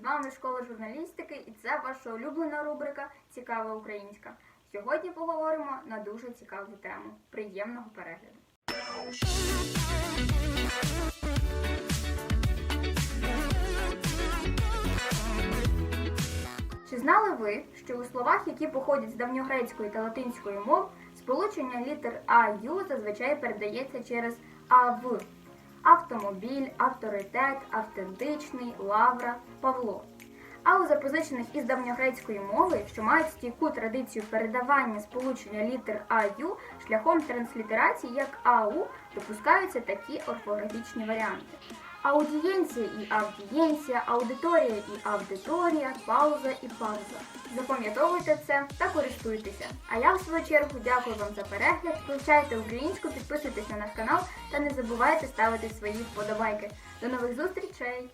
З вами школа журналістики і це ваша улюблена рубрика Цікава українська. Сьогодні поговоримо на дуже цікаву тему. Приємного перегляду. Чи знали ви, що у словах, які походять з давньогрецької та латинської мов, сполучення літер А Ю зазвичай передається через АВ? Автомобіль, авторитет, автентичний, лавра, Павло. А у запозичених із давньогрецької мови, що мають стійку традицію передавання сполучення літер АЮ шляхом транслітерації як АУ, допускаються такі орфографічні варіанти. Аудієнція і аудієнція, аудиторія і аудиторія, пауза і пауза. Запам'ятовуйте це та користуйтеся. А я в свою чергу дякую вам за перегляд. Вивчайте українську, підписуйтесь на наш канал та не забувайте ставити свої вподобайки. До нових зустрічей!